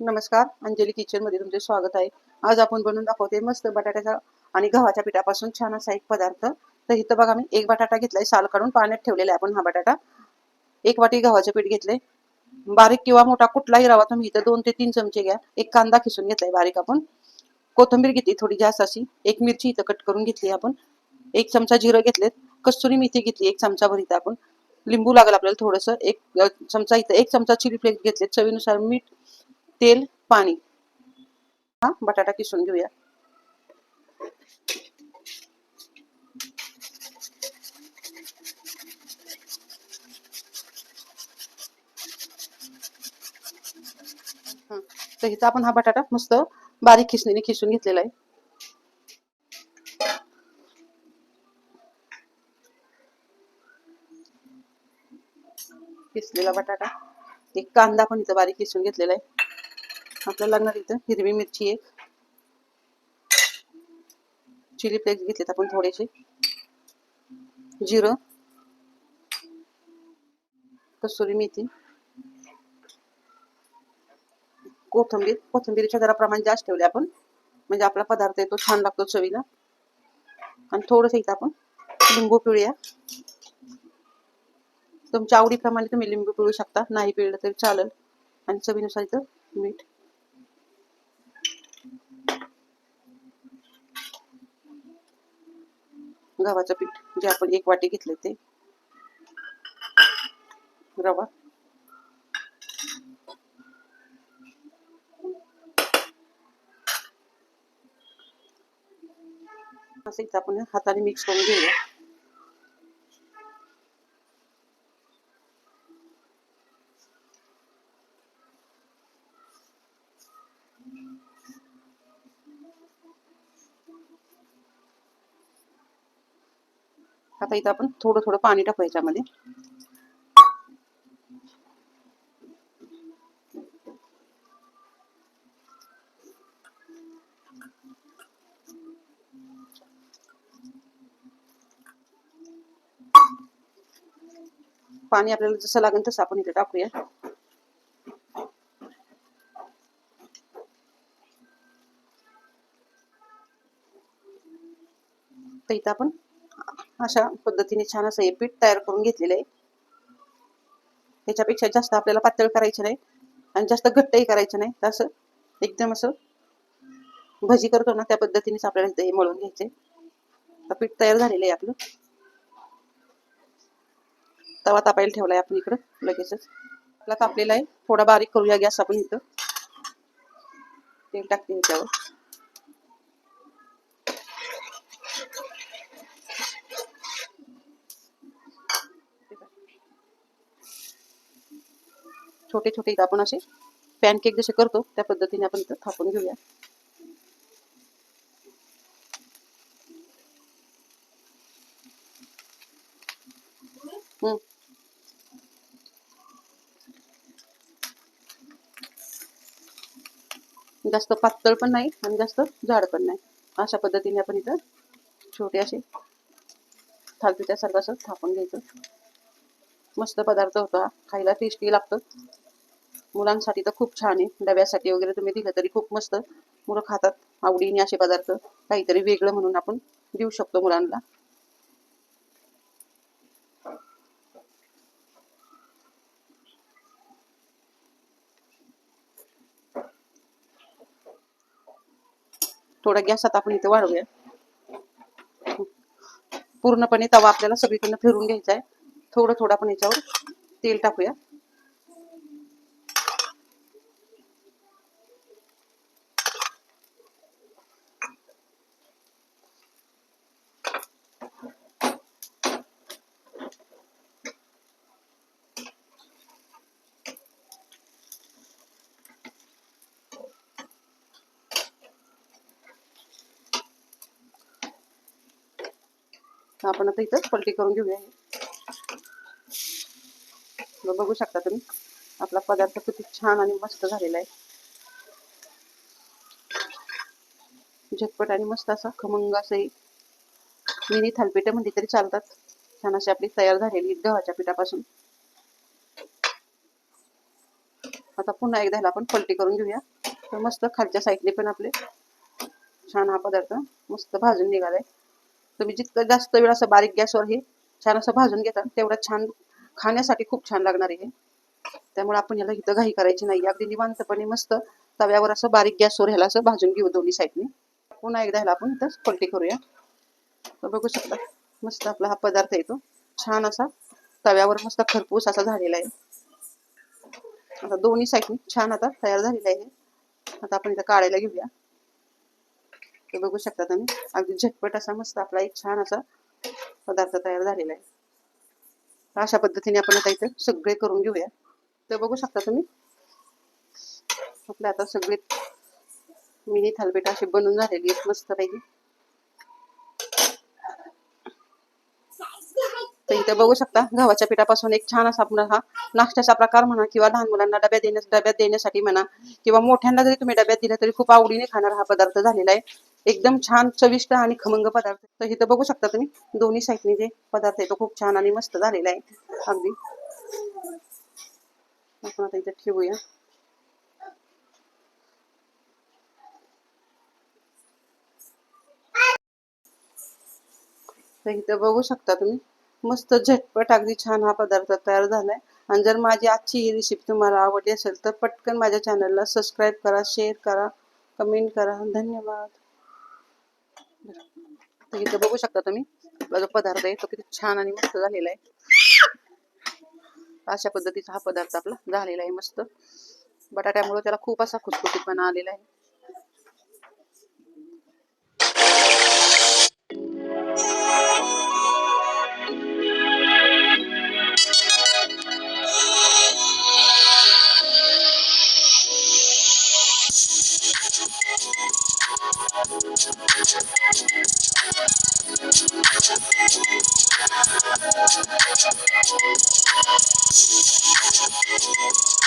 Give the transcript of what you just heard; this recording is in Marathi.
नमस्कार अंजली किचनमध्ये तुमचे स्वागत आहे. आज आपण बनवून दाखवते मस्त बटाट्याचा आणि गव्हाच्या पिठापासून छान असा एक पदार्थ. तर इथं बघा मी एक बटाटा घेतलाय साल काढून पाण्यात ठेवलेला आहे आपण हा बटाटा. एक वाटी गव्हाचे पीठ घेतले बारीक किंवा मोठा कुठलाही रवा तुम्ही इथं दोन ते तीन चमचे घ्या. एक कांदा खिसून घेतलाय बारीक आपण. कोथिंबीर घेतली थोडी जास्त अशी. एक मिरची इथं कट करून घेतली आपण. एक चमचा जिरं घेतलेत कस्तुरी मेथी घेतली एक चमचा भर इथं आपण. लिंबू लागेल आपल्याला थोडंसं एक चमचा इथं एक चमचा चिली फ्लेक्स घेतले चवीनुसार मीठ तेल पाणी. हा बटाटा किसून घेऊया. तर इथं आपण हा बटाटा मस्त बारीक खिसणीने खिसून घेतलेला आहे. किसलेला बटाटा? एक कांदा पण इथं बारीक किसून घेतलेला आहे. आपल्याला लागणार इथं हिरवी मिरची एक. चिली फ्लेक्स घेतलेत आपण थोडेसे. जिरं. कसुरी मेथी. कोथिंबीर. कोथिंबीरच्या जरा प्रमाण जास्त ठेवले आपण. म्हणजे आपला पदार्थ आहे तो छान लागतो चवीला. आणि थोडंसं इथं आपण लिंबू पिळूया. तुमच्या आवडीप्रमाणे तुम्ही लिंबू पिळू शकता. नाही पिळलं तरी चालेल. आणि चवीनुसार इथं मीठ. गव्हाचं पीठ जे आपण एक वाटी घेतले ते. रवा. असं इथं आपण हाताने मिक्स करून घेऊया. आता इथं आपण थोडं थोडं पाणी टाकू याच्यामध्ये. पाणी आपल्याला जसं लागेल तसं आपण इथे टाकूया. तर इथं आपण अशा पद्धतीने छान असं हे पीठ तयार करून घेतलेलं आहे. त्याच्यापेक्षा जास्त आपल्याला पातळ करायचं नाही आणि जास्त घट्टही करायचं नाही. तर असं एकदम असं भजी करतो ना त्या पद्धतीनेच आपल्याला इथं हे मळून घ्यायचे तर पीठ तयार झालेलं आहे आपलं. तवा तापायला ठेवलाय आपण इकडं लगेचच. आपला तापलेला आहे. थोडा बारीक करूया गॅस आपण इथं. तेल टाकते ह्याच्यावर छोटे छोटे इथं आपण असे पॅनकेक जसे करतो त्या पद्धतीने आपण इथं थापून घेऊया. जास्त पातळ पण नाही आणि जास्त जाड पण नाही. अशा पद्धतीने आपण इथं छोटे असे थालपिठासारखं असं थापून घ्यायचं. मस्त पदार्थ होता. खायला टेस्टी लागतं. मुलांसाठी तर खूप छान आहे. डब्यासाठी वगैरे तुम्ही दिलं तरी खूप मस्त मुलं खातात. आवडीने असे पदार्थ काहीतरी वेगळं म्हणून आपण देऊ शकतो मुलांना. थोडा गॅस आता आपण इथे वाढवूया. पूर्णपणे तवा आपल्याला सगळीकडनं फिरून घ्यायचा आहे. थोडं थोडं आपण याच्यावर तेल टाकूया आपण आता इथं पलटी करून. मग बघू शकता तुम्ही. आपला पदार्थ किती छान आणि मस्त झालेला आहे. झटपट आणि मस्त असा खमंग असंही मिनी थालपीठं म्हणली तरी चालतात. छान अशी आपली तयार झालेली गव्हाच्या पिठापासून. आता पुन्हा एकदा ह्याला आपण पलटी करून घेऊया. तर मस्त खालच्या साईडने पण आपले. छान हा पदार्थ मस्त भाजून निघालाय. तुम्ही जितकं जास्त वेळ असं बारीक गॅसवर हे छान असं भाजून घेता तेवढा छान खाण्यासाठी खूप छान लागणार आहे त्यामुळे आपण याला इथं घाई करायची नाही. अगदी निवांतपणे मस्त तव्यावर असं बारीक गॅसवर ह्याला असं भाजून घेऊ दोन्ही साईडने पुन्हा एकदा ह्याला आपण इथं पलटी करूया. तर बघू शकता मस्त आपला हा पदार्थ येतो. छान असा तव्यावर मस्त खरपूस असा झालेला आहे. आता दोन्ही साईडने छान आता तयार झालेला आहे आता आपण इथं काढायला घेऊया. ते बघू शकता तुम्ही अगदी झटपट असा मस्त आपला एक छान असा पदार्थ तयार झालेला आहे. अशा पद्धतीने आपण आता इथे सगळे करून घेऊया. ते बघू शकता तुम्ही. आपले आता सगळे मिनी थालपीठ अशी बनून झालेली आहेत मस्त पैकी. तर इथे बघू शकता गव्हाच्या पिठापासून एक छान असा आपण हा नाश्त्याचा प्रकार म्हणा किंवा लहान मुलांना डब्यात देण्यास डब्यात देण्यासाठी म्हणा किंवा मोठ्यांना जरी तुम्ही डब्यात दिला तरी खूप आवडीने खाणार हा पदार्थ झालेला आहे. एकदम छान चविष्ट आणि खमंग पदार्थ तर इथं बघू शकता तुम्ही दोन्ही साईडने जे पदार्थ आहे तो खूप छान आणि मस्त झालेला आहे. अगदी. आपण आता इथं ठेवूया. तर इथं बघू शकता तुम्ही मस्त झटपट अगदी छान हा पदार्थ तयार झालाय. आणि जर माझी आजची ही रेसिपी तुम्हाला आवडली असेल तर पटकन माझ्या चॅनलला सबस्क्राईब करा शेअर करा कमेंट करा. धन्यवाद. इथं बघू शकता तुम्ही. आपला जो पदार्थ आहे तो किती छान आणि मस्त झालेला आहे. अशा पद्धतीचा हा पदार्थ आपला झालेला आहे मस्त. बटाट्यामुळे त्याला खूप असा खुसखुशीतपणा आलेला आहे. Thank you.